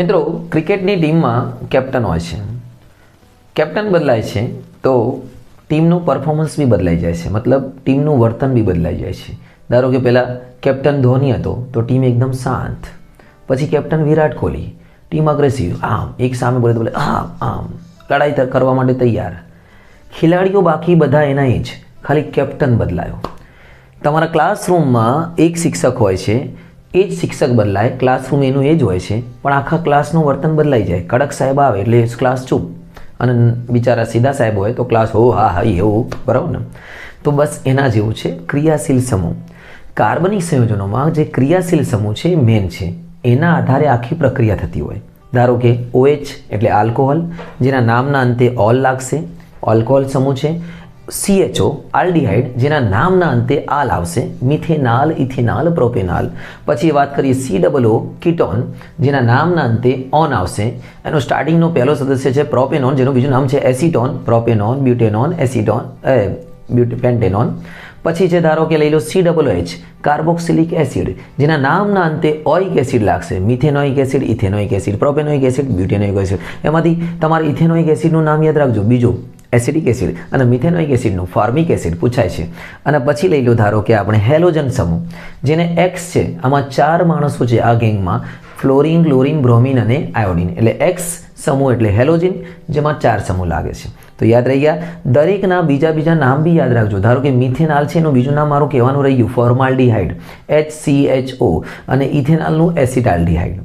મિત્રો ક્રિકેટની ટીમમાં કેપ્ટન હોય છે. કેપ્ટન બદલાય છે, તો ટીમનું પરફોર્મન્સ બી બદલાઈ જાય છે. મતલબ, ટીમનું વર્તન બી બદલાઈ જાય છે. ધારો કે પહેલાં કેપ્ટન ધોની હતો, તો ટીમ એકદમ શાંત. પછી captain Virat Kohli. Team aggressive આમ, એક સામે બોલે તો બોલે, આમ આમ. લડાઈ કરવા માટે તૈયાર. ખેલાડીઓ બાકી બધા એના જ. ખાલી કેપ્ટન બદલાયો. તમારા ક્લાસરૂમમાં એક શિક્ષક હોય છે એ જ શિક્ષક બદલાય ક્લાસરૂમ એનું એ જ હોય છે, પણ આખા ક્લાસનું વર્તન બદલાઈ જાય. કડક સાહેબ આવે એટલે ક્લાસ ચૂપ. અને બિચારા સીધા સાહેબ હોય તો ક્લાસ હો, હા હા એવું. બરાબર ને? તો બસ એના જેવું છે ક્રિયાશીલ સમૂહ. કાર્બનિક સંયોજનોમાં જે ક્રિયાશીલ સમૂહ છે એ મેન છે. એના આધારે આખી પ્રક્રિયા થતી હોય. ધારો કે ઓએચ એટલે આલ્કોહોલ જેના નામના અંતે ઓલ લાગશે. આલ્કોહોલ સમૂહ છે. CHO આલ્ડિહાઇડ જેના નામના અંતે આલ આવશે, મિથેનાલ, ઇથેનાલ, પ્રોપેનાલ. પછી વાત કરીએ સી ડબલ ઓ કીટોન, જેના નામના અંતે ઓન આવશે. એનો સ્ટાર્ટિંગનો પહેલો સદસ્ય છે પ્રોપેનોન, જેનું બીજું નામ છે એસિટોન. પ્રોપેનોન, બ્યુટેનોન, એસિટોન બ્યુટ પેન્ટેનોન. પછી છે ધારો કે લઈ લો C double H carboxylic acid, જેના નામના અંતે ઓઇક એસિડ લાગશે. Methanoic acid, ethanoic acid, propanoic acid, butanoic acid. એમાંથી તમારે ઇથેનોઇક એસિડનું નામ યાદ રાખજો. બીજું એસિડિક એસિડ અને મિથેનોઇક એસિડનું ફાર્મિક એસિડ પૂછાય છે. અને પછી લઈ લો ધારો કે આપણે હેલોજન સમૂહ, જેને એક્સ છે. આમાં ચાર માણસો છે આ ગેંગમાં, ફ્લોરિન, ક્લોરિન, બ્રોમિન અને આયોડિન. એટલે એક્સ સમૂહ એટલે હેલોજિન, જેમાં ચાર સમૂહ લાગે છે. તો યાદ રહી ગયા? દરેકના બીજા બીજા નામ બી યાદ રાખજો. ધારો કે મિથેનાલ છે એનું બીજું નામ મારું કહેવાનું રહી ગયું, formaldehyde H C H O અને ઇથેનાલનું એસિટાલ્ડીહાઇડ.